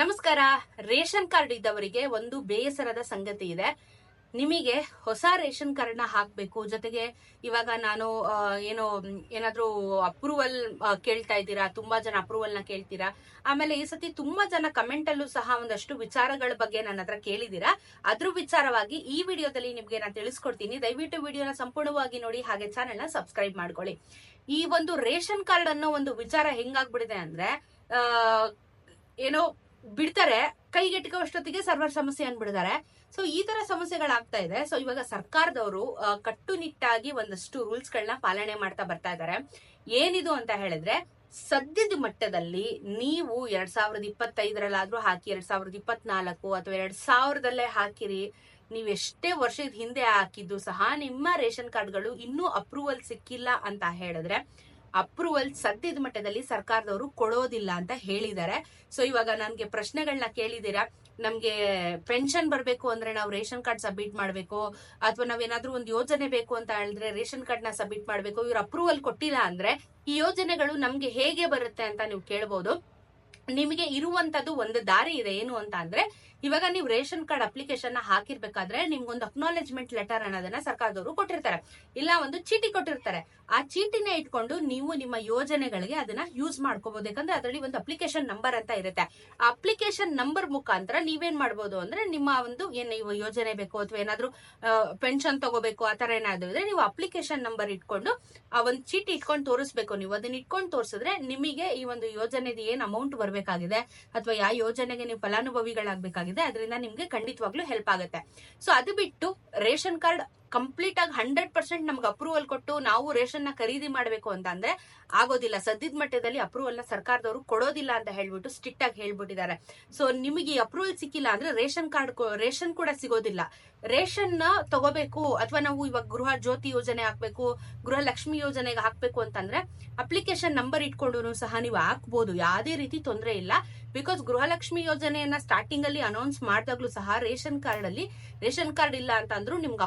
ನಮಸ್ಕಾರ. Ration card ಇದ್ದವರಿಗೆ ಒಂದು ಬೇಸರದ ಸಂಗತಿ ಇದೆ. ನಿಮಗೆ ಹೊಸ ರೇಷನ್ ಕಾರ್ಡ್ನ ಹಾಕ್ಬೇಕು. ಜೊತೆಗೆ ಇವಾಗ ನಾನು ಏನು, ಏನಾದ್ರೂ ಅಪ್ರೂವಲ್ ಕೇಳ್ತಾ ಇದ್ದೀರಾ? ತುಂಬಾ ಜನ ಅಪ್ರೂವಲ್ನ ಕೇಳ್ತೀರಾ? ಆಮೇಲೆ ಈ ಸತಿ ತುಂಬಾ ಜನ ಕಮೆಂಟ್ ಅಲ್ಲೂ ಸಹ ಒಂದಷ್ಟು ವಿಚಾರಗಳ ಬಗ್ಗೆ ನನ್ನ ಹತ್ರ ಕೇಳಿದೀರಾ ಅದ್ರ ವಿಚಾರವಾಗಿ ಈ ವಿಡಿಯೋದಲ್ಲಿ ನಿಮ್ಗೆ ನಾನು ತಿಳಿಸ್ಕೊಡ್ತೀನಿ. ದಯವಿಟ್ಟು ವಿಡಿಯೋನ ಸಂಪೂರ್ಣವಾಗಿ ನೋಡಿ, ಹಾಗೆ ಚಾನೆಲ್ನ ಸಬ್ಸ್ಕ್ರೈಬ್ ಮಾಡ್ಕೊಳ್ಳಿ. ಈ ಒಂದು ರೇಷನ್ ಕಾರ್ಡ್ ಅನ್ನೋ ಒಂದು ವಿಚಾರ ಹೆಂಗಾಗ್ಬಿಡಿದೆ ಅಂದ್ರೆ ಏನೋ ಬಿಡ್ತಾರೆ, ಕೈಗೆಟುಕುವಷ್ಟೊತ್ತಿಗೆ ಸರ್ವರ್ ಸಮಸ್ಯೆ ಅನ್ಬಿಡ್ತಾರೆ. ಸೊ ಈ ತರ ಸಮಸ್ಯೆಗಳಾಗ್ತಾ ಇದೆ. ಸೊ ಇವಾಗ ಸರ್ಕಾರದವರು ಕಟ್ಟುನಿಟ್ಟಾಗಿ ಒಂದಷ್ಟು ರೂಲ್ಸ್ ಗಳನ್ನ ಪಾಲನೆ ಮಾಡ್ತಾ ಬರ್ತಾ ಇದ್ದಾರೆ ಏನಿದು ಅಂತ ಹೇಳಿದ್ರೆ, ಸದ್ಯದ ಮಟ್ಟದಲ್ಲಿ ನೀವು ಎರಡ್ ಸಾವಿರದ ಇಪ್ಪತ್ತೈದರಲ್ಲಾದ್ರೂ ಹಾಕಿ, ಎರಡ್ ಸಾವಿರದ ಇಪ್ಪತ್ನಾಲ್ಕು ಅಥವಾ ಎರಡ್ ಸಾವಿರದಲ್ಲೇ ಹಾಕಿರಿ, ನೀವು ಎಷ್ಟೇ ವರ್ಷದ ಹಿಂದೆ ಹಾಕಿದ್ದು ಸಹ ನಿಮ್ಮ ರೇಷನ್ ಕಾರ್ಡ್ಗಳು ಇನ್ನೂ ಅಪ್ರೂವಲ್ ಸಿಕ್ಕಿಲ್ಲ ಅಂತ ಹೇಳಿದ್ರೆ ಅಪ್ರೂವಲ್ ಸದ್ಯದ ಮಟ್ಟದಲ್ಲಿ ಸರ್ಕಾರದವರು ಕೊಡೋದಿಲ್ಲ ಅಂತ ಹೇಳಿದ್ದಾರೆ. ಸೊ ಇವಾಗ ನನ್ಗೆ ಪ್ರಶ್ನೆಗಳನ್ನ ಕೇಳಿದ್ದೀರಾ? ನಮ್ಗೆ ಪೆನ್ಷನ್ ಬರಬೇಕು ಅಂದ್ರೆ ನಾವು ರೇಷನ್ ಕಾರ್ಡ್ ಸಬ್ಮಿಟ್ ಮಾಡ್ಬೇಕು, ಅಥವಾ ನಾವೇನಾದ್ರೂ ಒಂದು ಯೋಜನೆ ಬೇಕು ಅಂತ ಹೇಳಿದ್ರೆ ರೇಷನ್ ಕಾರ್ಡ್ನ ಸಬ್ಮಿಟ್ ಮಾಡಬೇಕು, ಇವ್ರು ಅಪ್ರೂವಲ್ ಕೊಟ್ಟಿಲ್ಲ ಅಂದ್ರೆ ಈ ಯೋಜನೆಗಳು ನಮ್ಗೆ ಹೇಗೆ ಬರುತ್ತೆ ಅಂತ ನೀವು ಕೇಳ್ಬೋದು. ನಿಮಗೆ ಇರುವಂತದ್ದು ಒಂದು ದಾರಿ ಇದೆ ಏನು ಅಂತ ಅಂದ್ರೆ, ಇವಾಗ ನೀವು ರೇಷನ್ ಕಾರ್ಡ್ ಅಪ್ಲಿಕೇಶನ್ ಹಾಕಿರ್ಬೇಕಾದ್ರೆ ನಿಮ್ಗೊಂದು ಅಕ್ನಾಲೆಜ್ಮೆಂಟ್ ಲೆಟರ್ ಅನ್ನೋದನ್ನ ಸರ್ಕಾರದವರು ಕೊಟ್ಟಿರ್ತಾರೆ. ಇಲ್ಲ, ಒಂದು ಚೀಟಿ ಕೊಟ್ಟಿರ್ತಾರೆ. ಆ ಚೀಟಿನ ಇಟ್ಕೊಂಡು ನೀವು ನಿಮ್ಮ ಯೋಜನೆಗಳಿಗೆ ಅದನ್ನ ಯೂಸ್ ಮಾಡ್ಕೋಬಹುದು ಯಾಕಂದ್ರೆ ಅದರಲ್ಲಿ ಒಂದು ಅಪ್ಲಿಕೇಶನ್ ನಂಬರ್ ಅಂತ ಇರುತ್ತೆ. ಆ ಅಪ್ಲಿಕೇಶನ್ ನಂಬರ್ ಮುಖಾಂತರ ನೀವೇನ್ ಮಾಡ್ಬೋದು ಅಂದ್ರೆ ನಿಮ್ಮ ಒಂದು ಏನ್ ಯೋಜನೆ ಬೇಕು ಅಥವಾ ಏನಾದ್ರು ಪೆನ್ಷನ್ ತಗೋಬೇಕು, ಆ ತರ ಏನಾದ್ರು ಇದ್ರೆ ನೀವು ಅಪ್ಲಿಕೇಶನ್ ನಂಬರ್ ಇಟ್ಕೊಂಡು ಆ ಒಂದು ಚೀಟಿ ಇಟ್ಕೊಂಡು ತೋರಿಸ್ಬೇಕು ನೀವು. ಅದನ್ನ ಇಟ್ಕೊಂಡು ತೋರಿಸಿದ್ರೆ ನಿಮಗೆ ಈ ಒಂದು ಯೋಜನೆದು ಏನ್ ಅಮೌಂಟ್ ಬರಬೇಕಾಗಿದೆ ಅಥವಾ ಯಾವ ಯೋಜನೆಗೆ ನೀವು ಫಲಾನುಭವಿಗಳಾಗಬೇಕಾಗಿದೆ, ಅದರಿಂದ ನಿಮಗೆ ಖಂಡಿತವಾಗ್ಲೂ ಹೆಲ್ಪ್ ಆಗುತ್ತೆ. ಸೊ ಅದು ಬಿಟ್ಟು ರೇಷನ್ ಕಾರ್ಡ್ ಕಂಪ್ಲೀಟ್ ಆಗಿ ಹಂಡ್ರೆಡ್ ಪರ್ಸೆಂಟ್ ನಮ್ಗೆ ಅಪ್ರೂವಲ್ ಕೊಟ್ಟು ನಾವು ರೇಷನ್ನ ಖರೀದಿ ಮಾಡಬೇಕು ಅಂತ ಅಂದ್ರೆ ಆಗೋದಿಲ್ಲ. ಸದ್ಯದ ಮಟ್ಟದಲ್ಲಿ ಅಪ್ರೂವಲ್ನ ಸರ್ಕಾರದವರು ಕೊಡೋದಿಲ್ಲ ಅಂತ ಹೇಳ್ಬಿಟ್ಟು ಸ್ಟ್ರಿಕ್ಟ್ ಆಗಿ ಹೇಳ್ಬಿಟ್ಟಿದ್ದಾರೆ. ಸೊ ನಿಮಗೆ ಅಪ್ರೂವಲ್ ಸಿಕ್ಕಿಲ್ಲ ಅಂದ್ರೆ ರೇಷನ್ ಕಾರ್ಡ್ ರೇಷನ್ ಕೂಡ ಸಿಗೋದಿಲ್ಲ. ರೇಷನ್ ತಗೋಬೇಕು ಅಥವಾ ನಾವು ಇವಾಗ ಗೃಹ ಜ್ಯೋತಿ ಯೋಜನೆ ಹಾಕ್ಬೇಕು, ಗೃಹ ಲಕ್ಷ್ಮಿ ಯೋಜನೆಗೆ ಹಾಕ್ಬೇಕು ಅಂತಂದ್ರೆ ಅಪ್ಲಿಕೇಶನ್ ನಂಬರ್ ಇಟ್ಕೊಂಡು ಸಹ ನೀವು ಹಾಕ್ಬೋದು. ಯಾವುದೇ ರೀತಿ ತೊಂದರೆ ಇಲ್ಲ. ಬಿಕಾಸ್ ಗೃಹಲಕ್ಷ್ಮಿ ಯೋಜನೆಯನ್ನ ಸ್ಟಾರ್ಟಿಂಗ್ ಅಲ್ಲಿ ಅನೌನ್ಸ್ ಮಾಡಿದಾಗ್ಲೂ ಸಹ ರೇಷನ್ ಕಾರ್ಡ್ ಅಲ್ಲಿ ರೇಷನ್ ಕಾರ್ಡ್ ಇಲ್ಲ ಅಂತ ಅಂದ್ರೂ ನಿಮ್ಗೆ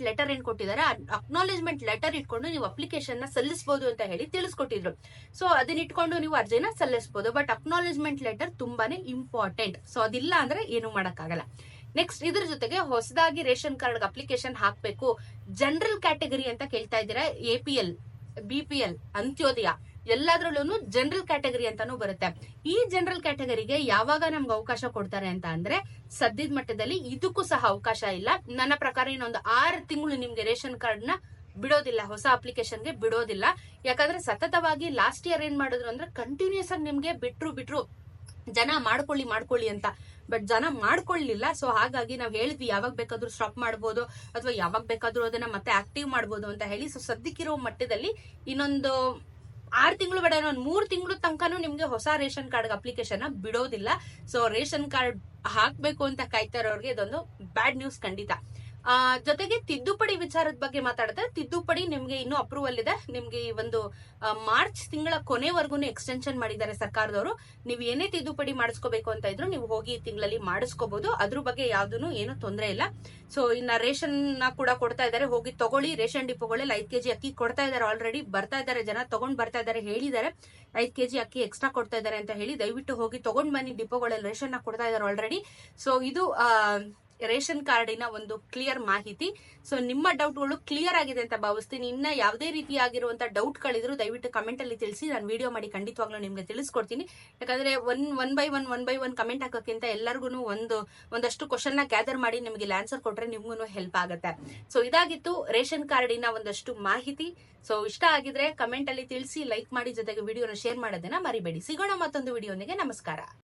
ಲೆಟರ್ ಏನ್ ಕೊಟ್ಟಿದ್ದಾರೆ ಅಕ್ನಾಲೇಜ್ಮೆಂಟ್ ಲೆಟರ್ ಇಟ್ಕೊಂಡು ನೀವು ಅಪ್ಲಿಕೇಶನ್ನ ಸಲ್ಲಿಸಬಹುದು ಅಂತ ಹೇಳಿ ತಿಳಿಸ್ಕೊಟ್ಟಿದ್ರು. ಸೊ ಅದನ್ನ ಇಟ್ಕೊಂಡು ನೀವು ಅರ್ಜಿನ ಸಲ್ಲಿಸಬಹುದು ಬಟ್ ಅಕ್ನಾಲೇಜ್ಮೆಂಟ್ ಲೆಟರ್ ತುಂಬಾನೇ ಇಂಪಾರ್ಟೆಂಟ್ ಸೊ ಅದಿಲ್ಲ ಅಂದ್ರೆ ಏನು ಮಾಡಕ್ಕಾಗಲ್ಲ. ನೆಕ್ಸ್ಟ್ ಇದ್ರ ಜೊತೆಗೆ ಹೊಸದಾಗಿ ರೇಷನ್ ಕಾರ್ಡ್ ಅಪ್ಲಿಕೇಶನ್ ಹಾಕ್ಬೇಕು. ಜನರಲ್ ಕ್ಯಾಟಗರಿ ಅಂತ ಕೇಳ್ತಾ ಇದ್ದೀರಾ? A P L B P L Antyodaya. ಎಲ್ಲದ್ರಲ್ಲೂ ಜನರಲ್ ಕ್ಯಾಟಗರಿ ಅಂತಾನೂ ಬರುತ್ತೆ. ಈ ಜನರಲ್ ಕ್ಯಾಟಗರಿಗೆ ಯಾವಾಗ ನಮ್ಗೆ ಅವಕಾಶ ಕೊಡ್ತಾರೆ ಅಂತ ಅಂದ್ರೆ ಸದ್ಯದ ಮಟ್ಟದಲ್ಲಿ ಇದಕ್ಕೂ ಸಹ ಅವಕಾಶ ಇಲ್ಲ. ನನ್ನ ಪ್ರಕಾರ ಇನ್ನೊಂದು ಆರು ತಿಂಗಳು ನಿಮ್ಗೆ ರೇಷನ್ ಕಾರ್ಡ್ನ ಬಿಡೋದಿಲ್ಲ, ಹೊಸ ಅಪ್ಲಿಕೇಶನ್ಗೆ ಬಿಡೋದಿಲ್ಲ. ಯಾಕಂದ್ರೆ ಸತತವಾಗಿ ಲಾಸ್ಟ್ ಇಯರ್ ಏನ್ ಮಾಡಿದ್ರು ಅಂದ್ರೆ ಕಂಟಿನ್ಯೂಸ್ ಆಗಿ ನಿಮ್ಗೆ ಬಿಟ್ರು ಬಿಟ್ರು ಜನ ಮಾಡ್ಕೊಳ್ಳಿ ಮಾಡ್ಕೊಳ್ಳಿ ಅಂತ. ಬಟ್ ಜನ ಮಾಡ್ಕೊಳ್ಳಿಲ್ಲ ಸೊ ಹಾಗಾಗಿ ನಾವು ಹೇಳಿದ್ವಿ ಯಾವಾಗ ಬೇಕಾದ್ರೂ ಸ್ಟಾಪ್ ಮಾಡ್ಬೋದು ಅಥವಾ ಯಾವಾಗ ಬೇಕಾದ್ರೂ ಅದನ್ನ ಮತ್ತೆ ಆಕ್ಟಿವ್ ಮಾಡ್ಬೋದು ಅಂತ ಹೇಳಿ. ಸೊ ಸದ್ಯಕ್ಕಿರೋ ಮಟ್ಟದಲ್ಲಿ ಇನ್ನೊಂದು ಆರು ತಿಂಗಳು ಬೇಡ ಒಂದು ಮೂರು ತಿಂಗಳು ತನಕನೂ ನಿಮಗೆ ಹೊಸ ರೇಷನ್ ಕಾರ್ಡ್ ಅಪ್ಲಿಕೇಶನ್ ಬಿಡೋದಿಲ್ಲ. ಸೊ ರೇಷನ್ ಕಾರ್ಡ್ ಹಾಕಬೇಕು ಅಂತ ಕಾಯ್ತಾ ಇರೋರಿಗೆ ಇದೊಂದು ಬ್ಯಾಡ್ ನ್ಯೂಸ್ ಖಂಡಿತ. ಜೊತೆಗೆ ತಿದ್ದುಪಡಿ ವಿಚಾರದ ಬಗ್ಗೆ ಮಾತಾಡಿದ್ರೆ ತಿದ್ದುಪಡಿ ನಿಮ್ಗೆ ಇನ್ನೂ ಅಪ್ರೂವಲ್ ಇದೆ. ನಿಮ್ಗೆ ಈ ಒಂದು ಮಾರ್ಚ್ ತಿಂಗಳ ಕೊನೆವರೆಗೂ ಎಕ್ಸ್ಟೆನ್ಷನ್ ಮಾಡಿದ್ದಾರೆ ಸರ್ಕಾರದವರು. ನೀವು ಏನೇ ತಿದ್ದುಪಡಿ ಮಾಡಿಸ್ಕೋಬೇಕು ಅಂತ ಇದ್ರು ನೀವು ಹೋಗಿ ಈ ತಿಂಗಳಲ್ಲಿ ಮಾಡಿಸ್ಕೋಬಹುದು ಅದ್ರ ಬಗ್ಗೆ ಯಾವ್ದು ಏನು ತೊಂದರೆ ಇಲ್ಲ. ಸೊ ಇನ್ನ ರೇಷನ್ನ ಕೂಡ ಕೊಡ್ತಾ ಇದ್ದಾರೆ. ಹೋಗಿ ತಗೊಳ್ಳಿ. ರೇಷನ್ ಡಿಪೋಗಳಲ್ಲಿ ಐದ್ ಕೆಜಿ ಅಕ್ಕಿ ಕೊಡ್ತಾ ಇದ್ದಾರೆ ಆಲ್ರೆಡಿ ಬರ್ತಾ ಇದ್ದಾರೆ. ಜನ ತಗೊಂಡ್ ಬರ್ತಾ ಇದ್ದಾರೆ ಹೇಳಿದ್ದಾರೆ. ಐದ್ ಕೆಜಿ ಅಕ್ಕಿ ಎಕ್ಸ್ಟ್ರಾ ಕೊಡ್ತಾ ಇದ್ದಾರೆ ಅಂತ ಹೇಳಿ ದಯವಿಟ್ಟು ಹೋಗಿ ತಗೊಂಡ್ ಬನ್ನಿ. ಡಿಪೋಗಳಲ್ಲಿ ರೇಷನ್ನ ಕೊಡ್ತಾ ಇದ್ದಾರೆ ಆಲ್ರೆಡಿ ಸೊ ಇದು ರೇಷನ್ ಕಾರ್ಡಿನ ಒಂದು ಕ್ಲಿಯರ್ ಮಾಹಿತಿ. ಸೊ ನಿಮ್ಮ ಡೌಟ್ಗಳು ಕ್ಲಿಯರ್ ಆಗಿದೆ ಅಂತ ಭಾವಿಸ್ತೀನಿ. ಇನ್ನ ಯಾವುದೇ ರೀತಿಯಾಗಿರುವಂತಹ ಡೌಟ್ಗಳಿದ್ರು ದಯವಿಟ್ಟು ಕಮೆಂಟ್ ಅಲ್ಲಿ ತಿಳಿಸಿ. ನಾನು ವಿಡಿಯೋ ಮಾಡಿ ಖಂಡಿತವಾಗ್ಲೂ ನಿಮ್ಗೆ ತಿಳಿಸ್ಕೊಡ್ತೀನಿ. ಯಾಕಂದ್ರೆ one one by one one by one comment ಹಾಕೋಕ್ಕಿಂತ ಎಲ್ಲರಿಗೂ ಒಂದು, ಒಂದಷ್ಟು ಕ್ವಶನ್ನ ಗ್ಯಾದರ್ ಮಾಡಿ ನಿಮಗೆ ಇಲ್ಲಿ ಆನ್ಸರ್ ಕೊಟ್ರೆ ನಿಮ್ಗೂ ಹೆಲ್ಪ್ ಆಗುತ್ತೆ. ಸೊ ಇದಾಗಿತ್ತು ರೇಷನ್ ಕಾರ್ಡಿನ ಒಂದಷ್ಟು ಮಾಹಿತಿ. ಸೊ ಇಷ್ಟ ಆಗಿದ್ರೆ ಕಮೆಂಟ್ ಅಲ್ಲಿ ತಿಳಿಸಿ ಲೈಕ್ ಮಾಡಿ ಜೊತೆಗೆ ವಿಡಿಯೋನ ಶೇರ್ ಮಾಡೋದನ್ನ ಮರಿಬೇಡಿ. ಸಿಗೋಣ ಮತ್ತೊಂದು ವಿಡಿಯೋನಿಗೆ. ನಮಸ್ಕಾರ.